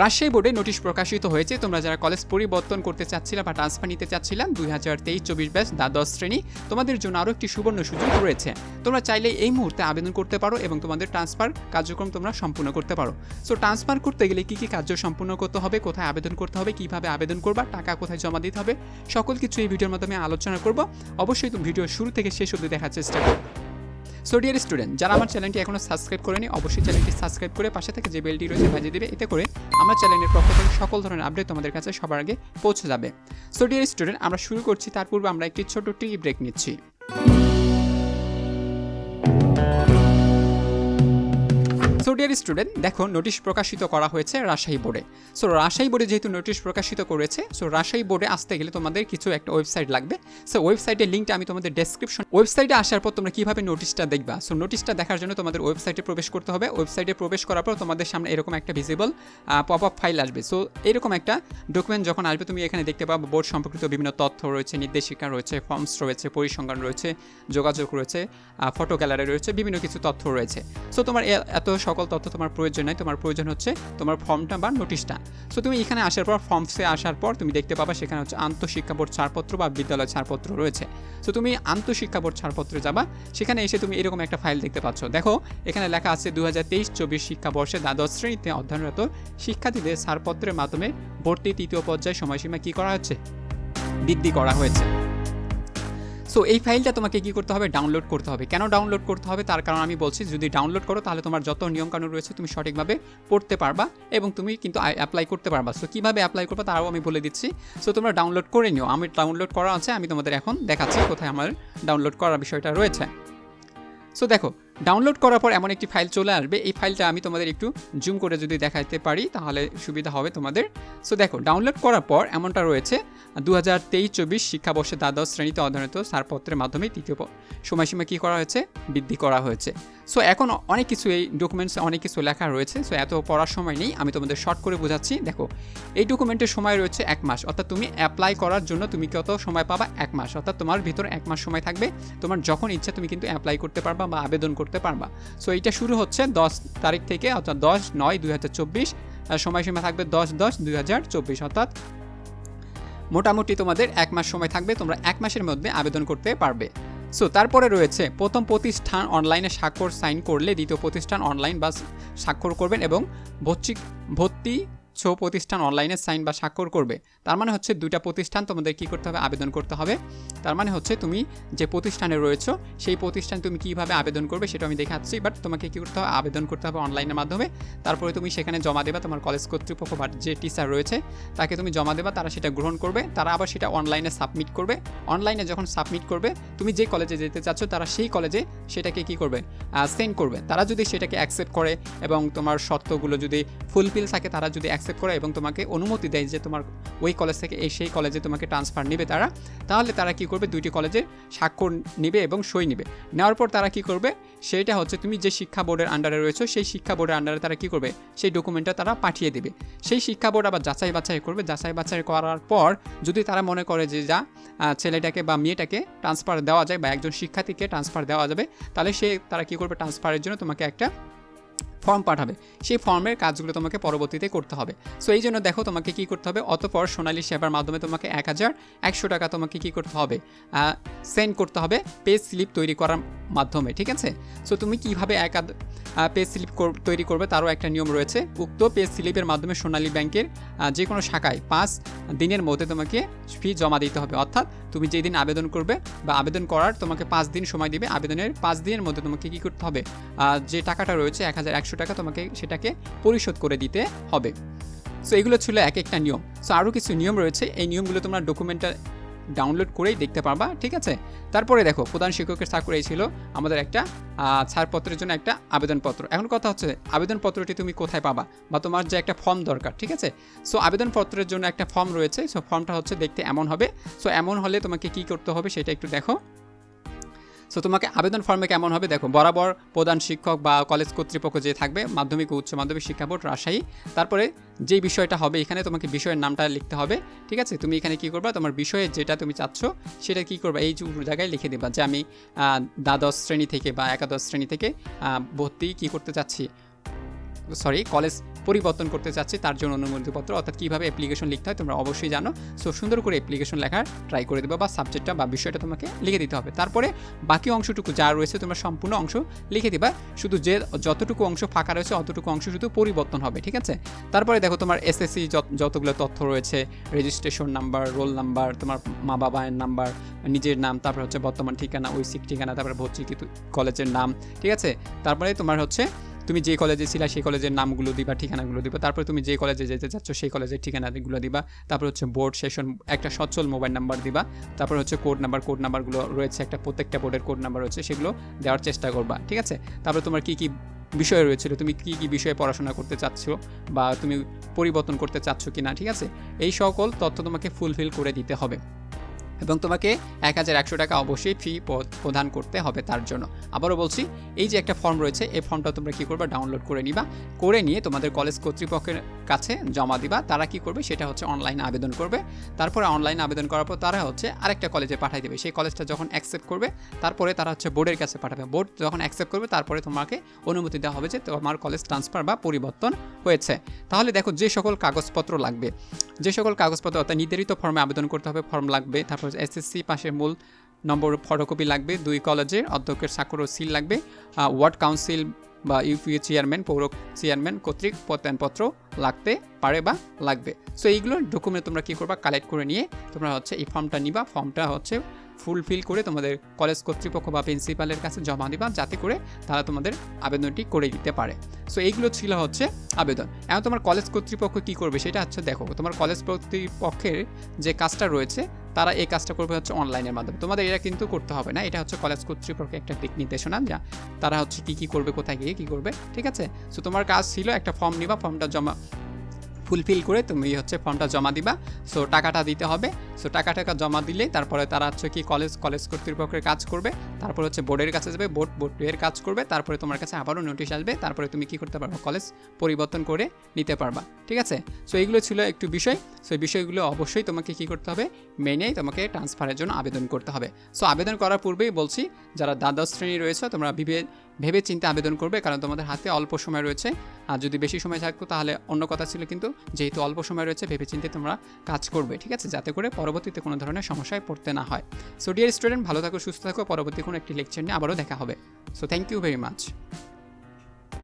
রাজশাহী বোর্ডে নোটিশ প্রকাশিত হয়েছে, তোমরা যারা কলেজ পরিবর্তন করতে চাচ্ছিলে বা ট্রান্সফার নিতে চাচ্ছিলাম, দুই হাজার তেইশ চব্বিশ ব্যাচ দ্বাদশ শ্রেণি, তোমাদের জন্য আরও একটি সুবর্ণ সুযোগ রয়েছে। তোমরা চাইলে এই মুহূর্তে আবেদন করতে পারো এবং তোমাদের ট্রান্সফার কার্যক্রম তোমরা সম্পূর্ণ করতে পারো। সো ট্রান্সফার করতে গেলে কী কী কার্য সম্পূর্ণ করতে হবে, কোথায় আবেদন করতে হবে, কীভাবে আবেদন করবা, টাকা কোথায় জমা দিতে হবে, সকল কিছু এই ভিডিওর মাধ্যমে আলোচনা করব। অবশ্যই তুমি ভিডিও শুরু থেকে শেষ অবধি দেখার চেষ্টা করো। সো ডিয়ার স্টুডেন্ট যারা আমার চ্যানেলটি এখনও সাবস্ক্রাইব করেনি, অবশ্যই চ্যানেলটি সাবস্ক্রাইব করে পাশে থেকে যে বেলটি রয়েছে বাজিয়ে দেবে, এতে করে আমার চ্যানেলের পক্ষ থেকে সকল ধরনের আপডেট তোমাদের কাছে সবার আগে পৌঁছে যাবে। সো ডিয়ার স্টুডেন্ট আমরা শুরু করছি, তার পূর্বে আমরা একটি ছোট টি ব্রেক নিচ্ছি। সো ডিয়ার স্টুডেন্ট দেখো নোটিশ প্রকাশিত করা হয়েছে রাজশাহী বোর্ডে। সো রাজশাহী বোর্ডে যেহেতু নোটিশ প্রকাশিত করেছে সো রাজশাহী বোর্ডে আসতে গেলে তোমাদের কিছু একটা ওয়েবসাইট লাগবে। সো ওয়েবসাইটের লিঙ্কটা আমি তোমাদের ডেসক্রিপশন ওয়েবসাইটে আসার পর তোমরা কীভাবে নোটিশটা দেখবা? সো নোটিশটা দেখার জন্য তোমাদের ওয়েবসাইটে প্রবেশ করতে হবে। ওয়েবসাইটে প্রবেশ করার পর তোমাদের সামনে এরকম একটা ভিজিবল পপ আপ ফাইল আসবে। সো এরকম একটা ডকুমেন্ট যখন আসবে, তুমি এখানে দেখতে পাবো বোর্ড সম্পর্কিত বিভিন্ন তথ্য রয়েছে, নির্দেশিকা রয়েছে ফর্মস রয়েছে, পরিসংখ্যান রয়েছে, যোগাযোগ রয়েছে ফটো গ্যালারি রয়েছে, বিভিন্ন কিছু তথ্য রয়েছে। সো তোমার এত সকল তথ্য তোমার প্রয়োজন নাই। তোমার প্রয়োজন হচ্ছে তোমার ফর্মটা বা নোটিশটা। সো তুমি এখানে আসার পর ফর্মসে আসার পর তুমি দেখতে পাবা সেখানে হচ্ছে আন্তঃশিক্ষা বোর্ড ছাড়পত্র বা বিদ্যালয় ছাড়পত্র রয়েছে। সো তুমি আন্তঃশিক্ষা বোর্ড ছাড়পত্রে যাবা। সেখানে এসে তুমি এরকম একটা ফাইল দেখতে পাচ্ছ। দেখো, এখানে লেখা আছে দু হাজার তেইশ চব্বিশ শিক্ষাবর্ষে দ্বাদশ শ্রেণীতে অধ্যয়নরত শিক্ষার্থীদের ছাড়পত্রের মাধ্যমে ভর্তি তৃতীয় পর্যায়ে সময়সীমা কী করা হচ্ছে? বৃদ্ধি করা হয়েছে। সো এই ফাইলটা তোমাকে কী করতে হবে? ডাউনলোড করতে হবে। কেন ডাউনলোড করতে হবে? তার কারণ আমি বলছি, যদি ডাউনলোড করো, তাহলে তোমার যত নিয়মকানুন রয়েছে, তুমি সঠিকভাবে পড়তে পারবা এবং তুমি কিন্তু অ্যাপ্লাই করতে পারবা। সো কীভাবে অ্যাপ্লাই করবা তারও আমি বলে দিচ্ছি। সো তোমরা ডাউনলোড করে নিও। আমি ডাউনলোড করা আছে, আমি তোমাদের এখন দেখাচ্ছি কোথায় আমার ডাউনলোড করার বিষয়টা রয়েছে। সো দেখো ডাউনলোড করার পর এমন একটি ফাইল চলে আসবে। এই ফাইলটা আমি তোমাদের একটু জুম করে যদি দেখাতে পারি, তাহলে সুবিধা হবে তোমাদের। সো দেখো ডাউনলোড করার পর এমনটা রয়েছে দু হাজার তেইশ চব্বিশ শিক্ষাবর্ষে দ্বাদশ শ্রেণীতে অধ্যয়নত ছাড়পত্রের মাধ্যমে তৃতীয় সময়সীমা কী করা হয়েছে? বৃদ্ধি করা হয়েছে। সো এখন অনেক কিছু এই ডকুমেন্টসে অনেক কিছু লেখা রয়েছে। সো এত পড়ার সময় নেই। আমি তোমাদের শর্ট করে বোঝাচ্ছি। দেখো, এই ডকুমেন্টের সময় রয়েছে এক মাস। অর্থাৎ তুমি অ্যাপ্লাই করার জন্য তুমি কত সময় পাবা? এক মাস। অর্থাৎ তোমার ভিতর এক মাস সময় থাকবে। তোমার যখন ইচ্ছা তুমি কিন্তু অ্যাপ্লাই করতে পারবা বা আবেদন করতে পারবা। সো এইটা শুরু হচ্ছে দশ তারিখ থেকে, অর্থাৎ দশ নয় দুই হাজার চব্বিশ। সময়সীমা থাকবে দশ দশ দুই হাজার চব্বিশ। অর্থাৎ মোটামুটি তোমাদের এক মাস সময় থাকবে। তোমরা এক মাসের মধ্যে আবেদন করতে পারবে। সো তারপরে রয়েছে, প্রথম প্রতিষ্ঠান অনলাইনে স্বাক্ষর সাইন করলে দ্বিতীয় প্রতিষ্ঠান অনলাইন বা স্বাক্ষর করবেন এবং ভর্তি ভর্তি ছো প্রতিষ্ঠান অনলাইনে সাইন বা স্বাক্ষর করবে। তার মানে হচ্ছে দুইটা প্রতিষ্ঠান তোমাদের কী করতে হবে? আবেদন করতে হবে। তার মানে হচ্ছে তুমি যে প্রতিষ্ঠানে রয়েছো, সেই প্রতিষ্ঠান তুমি কীভাবে আবেদন করবে সেটা আমি দেখাচ্ছি বাট তোমাকে কী করতে হবে? আবেদন করতে হবে অনলাইনের মাধ্যমে। তারপরে তুমি সেখানে জমা দেবা তোমার কলেজ কর্তৃপক্ষ বা যে টিচার রয়েছে, তাকে তুমি জমা দেবা, তারা সেটা গ্রহণ করবে, তারা আবার সেটা অনলাইনে সাবমিট করবে। অনলাইনে যখন সাবমিট করবে, তুমি যে কলেজে যেতে চাচ্ছ, তারা সেই কলেজে সেটাকে কি করবে? সেন্ড করবে। তারা যদি সেটাকে অ্যাকসেপ্ট করে এবং তোমার শর্তগুলো যদি ফুলফিল থাকে, তারা যদি অ্যাকসেপ্ট করে এবং তোমাকে অনুমতি দেয় যে তোমার ওই কলেজ থেকে এই সেই কলেজে তোমাকে ট্রান্সফার নেবে তারা, তাহলে তারা কি করবে? দুইটি কলেজে স্বাক্ষর নেবে এবং সই নেবে। নেওয়ার পর তারা কি করবে? সেইটা হচ্ছে তুমি যে শিক্ষা বোর্ডের আন্ডারে রয়েছো, সেই শিক্ষা বোর্ডের আন্ডারে তারা কি করবে? সেই ডকুমেন্টটা তারা পাঠিয়ে দেবে। সেই শিক্ষা বোর্ড আবার যাচাই বাছাই করবে। যাচাই বাছাই করার পর যদি তারা মনে করে যে যা ছেলেটাকে বা মেয়েটাকে ট্রান্সফার দেওয়া যায় বা একজন শিক্ষার্থীকে ট্রান্সফার দেওয়া যাবে, তাহলে সে তারা কি করবে? ট্রান্সফারের জন্য তোমাকে একটা ফর্ম পাঠাবে। সেই ফর্মের কাজগুলো তোমাকে পরবর্তীতে করতে হবে। সো এই জন্য দেখো তোমাকে কি করতে হবে। অতপর সোনালী সেবার মাধ্যমে তোমাকে এক হাজার একশো টাকা তোমাকে কি করতে হবে? সেন্ড করতে হবে পে স্লিপ তৈরি করার মাধ্যমে, ঠিক আছে? সো তুমি কীভাবে এক পে স্লিপ তৈরি করবে তারও একটা নিয়ম রয়েছে। উক্ত পে স্লিপের মাধ্যমে সোনালী ব্যাংকের যে কোনো শাখায় পাঁচ দিনের মধ্যে তোমাকে ফি জমা দিতে হবে। অর্থাৎ তুমি যেই দিন আবেদন করবে বা আবেদন করার তোমাকে পাঁচ দিন সময় দিবে। আবেদনের পাঁচ দিনের মধ্যে তোমাকে কী করতে হবে? যে টাকাটা রয়েছে, এক হাজার একশো টাকা তোমাকে সেটাকে পরিশোধ করে দিতে হবে। সো এগুলো ছিল এক একটা নিয়ম। সো আরও কিছু নিয়ম রয়েছে। এই নিয়মগুলো তোমরা ডকুমেন্টটা ডাউনলোড করেই দেখতে পারবা, ঠিক আছে? তারপরে দেখো, প্রধান শিক্ষকের চাকরি ছিল আমাদের একটা ছাড়পত্রের জন্য একটা আবেদনপত্র। এখন কথা হচ্ছে, আবেদনপত্রটি তুমি কোথায় পাবা? বা তোমার যে একটা ফর্ম দরকার, ঠিক আছে? সো আবেদনপত্রের জন্য একটা ফর্ম রয়েছে সো ফর্মটা হচ্ছে দেখতে এমন হবে। সো এমন হলে তোমাকে কি করতে হবে সেটা একটু দেখো। সো তোমাকে আবেদন ফর্মে কেমন হবে? দেখো, বরাবর প্রধান শিক্ষক বা কলেজ কর্তৃপক্ষ যে থাকবে, মাধ্যমিক ও উচ্চ মাধ্যমিক শিক্ষা বোর্ড, রাজশাহী। তারপরে যে বিষয়টা হবে, এখানে তোমাকে বিষয়ের নামটা লিখতে হবে, ঠিক আছে? তুমি এখানে কি করবা? তোমার বিষয়ে যেটা তুমি চাচ্ছ, সেটা কি করবা? এই জায়গায় লিখে দেবা যে আমি দ্বাদশ শ্রেণি থেকে বা একাদশ শ্রেণি থেকে ভর্তি কি করতে চাচ্ছি? সরি কলেজ পরিবর্তন করতে চাচ্ছি, তার জন্য অনুমতিপত্র অর্থাৎ কীভাবে অ্যাপ্লিকেশন লিখতে হয় তোমরা অবশ্যই জানো। সো সুন্দর করে অ্যাপ্লিকেশন লেখার ট্রাই করে দেবে বা সাবজেক্টটা বা বিষয়টা তোমাকে লিখে দিতে হবে। তারপরে বাকি অংশটুকু যা রয়েছে, তোমরা সম্পূর্ণ অংশ লিখে দিবা। শুধু যে যতটুকু অংশ ফাঁকা রয়েছে, অতটুকু অংশ শুধু পরিবর্তন হবে, ঠিক আছে? তারপরে দেখো তোমার এসএসসি যতগুলো তথ্য রয়েছে রেজিস্ট্রেশন নাম্বার রোল নাম্বার তোমার মা বাবার নাম্বার নিজের নাম, তারপর হচ্ছে বর্তমান ঠিকানা, ওই সিক ঠিকানা, তারপরে ভর্তি কলেজের নাম, ঠিক আছে? তারপরে তোমার হচ্ছে তুমি যে কলেজে ছিলা, সেই কলেজের নামগুলো দিবা, ঠিকানাগুলো দিবা। তারপরে তুমি যে কলেজে যেতে চাচ্ছ, সেই কলেজের ঠিকানাগুলো দিবা। তারপর হচ্ছে বোর্ড সেশন একটা সচ্ছল মোবাইল নাম্বার দিবা। তারপর হচ্ছে কোড নাম্বার কোড নাম্বারগুলো রয়েছে, একটা প্রত্যেকটা বোর্ডের কোড নাম্বার রয়েছে, সেগুলো দেওয়ার চেষ্টা করবা, ঠিক আছে? তারপর তোমার কী কী বিষয় রয়েছিল, তুমি কী কী বিষয়ে পড়াশোনা করতে চাচ্ছ বা তুমি পরিবর্তন করতে চাচ্ছ কি না ঠিক আছে? এই সকল তথ্য তোমাকে ফুলফিল করে দিতে হবে। এবং তোমাকে এক হাজার একশো টাকা অবশ্যই ফি প্রদান করতে হবে তার জন্য। আবারও বলছি, এই যে একটা ফর্ম রয়েছে, এই ফর্মটা তোমরা কী করবে? ডাউনলোড করে নিবা। করে নিয়ে তোমাদের কলেজ কর্তৃপক্ষের কাছে জমা দিবা। তারা কি করবে? সেটা হচ্ছে অনলাইনে আবেদন করবে। তারপরে অনলাইনে আবেদন করার পর তারা হচ্ছে আরেকটা কলেজে পাঠিয়ে দেবে। সেই কলেজটা যখন অ্যাকসেপ্ট করবে, তারপরে তারা হচ্ছে বোর্ডের কাছে পাঠাবে। বোর্ড যখন অ্যাকসেপ্ট করবে, তারপরে তোমাকে অনুমতি দেওয়া হবে যে তোমার কলেজ ট্রান্সফার বা পরিবর্তন হয়েছে। তাহলে দেখো, যে সকল কাগজপত্র লাগবে, যে সকল কাগজপত্র অর্থাৎ নির্ধারিত ফর্মে আবেদন করতে হবে ফর্ম লাগবে, তারপর এসএসসি পাশের মূল নম্বর ফটোকপি লাগবে, দুই কলেজের, অধ্যক্ষের স্বাক্ষর ও সিল লাগবে। ওয়ার্ড কাউন্সিল বা ইউপিএ চেয়ারম্যান পৌর চেয়ারম্যান কর্তৃক প্রত্যয়নপত্র লাগতে পারে বা লাগবে। সো এইগুলো ডকুমেন্ট তোমরা কী করবা? কালেক্ট করে নিয়ে তোমরা হচ্ছে এই ফর্মটা নিবা। ফর্মটা হচ্ছে ফুলফিল করে তোমাদের কলেজ কর্তৃপক্ষ বা প্রিন্সিপালের কাছে জমা দিবা, যাতে করে তারা তোমাদের আবেদনটি করে দিতে পারে। সো এইগুলো ছিল হচ্ছে আবেদন। এখন তোমার কলেজ কর্তৃপক্ষ কী করবে সেটা হচ্ছে দেখো, তোমার কলেজ কর্তৃপক্ষের যে কাজটা রয়েছে, তারা এই কাজটা করবে হচ্ছে অনলাইনের মাধ্যমে। তোমাদের এটা কিন্তু করতে হবে না, এটা হচ্ছে কলেজ কর্তৃপক্ষের একটা দিক নির্দেশনা যা তারা হচ্ছে কী কী করবে, কোথায় গিয়ে কী করবে, ঠিক আছে? সো তোমার কাজ ছিল একটা ফর্ম নিবা ফর্মটা জমা ফুলফিল করে তুমি হচ্ছে ফর্মটা জমা দিবা। সো টাকাটা দিতে হবে। সো টাকা টাকা জমা দিলে তারপরে তারা হচ্ছে কি কলেজ কলেজ কর্তৃপক্ষের কাজ করবে। তারপর হচ্ছে বোর্ডের কাছে যাবে বোর্ড বোর্ডের কাজ করবে। তারপরে তোমার কাছে আবারও নোটিশ আসবে। তারপরে তুমি কি করতে পারবে? কলেজ পরিবর্তন করে নিতে পারবা। ঠিক আছে? সো এইগুলো ছিল একটু বিষয়। সো বিষয়গুলো অবশ্যই তোমাকে কি করতে হবে? মেনেই তোমাকে ট্রান্সফারের জন্য আবেদন করতে হবে। সো আবেদন করার পূর্বেই বলছি, যারা দ্বাদশ শ্রেণি রয়েছে, তোমরা বিভে ভেবে চিন্তে আবেদন করবে, কারণ তোমাদের হাতে অল্প সময় রয়েছে। আর যদি বেশি সময় থাকতো, তাহলে অন্য কথা ছিল, কিন্তু যেহেতু অল্প সময় রয়েছে ভেবে চিন্তে তোমরা কাজ করবে, ঠিক আছে? যাতে করে পরবর্তীতে কোনো ধরনের সমস্যায় পড়তে না হয়। সো ডিয়ার স্টুডেন্ট ভালো থাকো, সুস্থ থাকো। পরবর্তী কোনো একটি লেকচার নিয়ে আবারও দেখা হবে। So thank you very much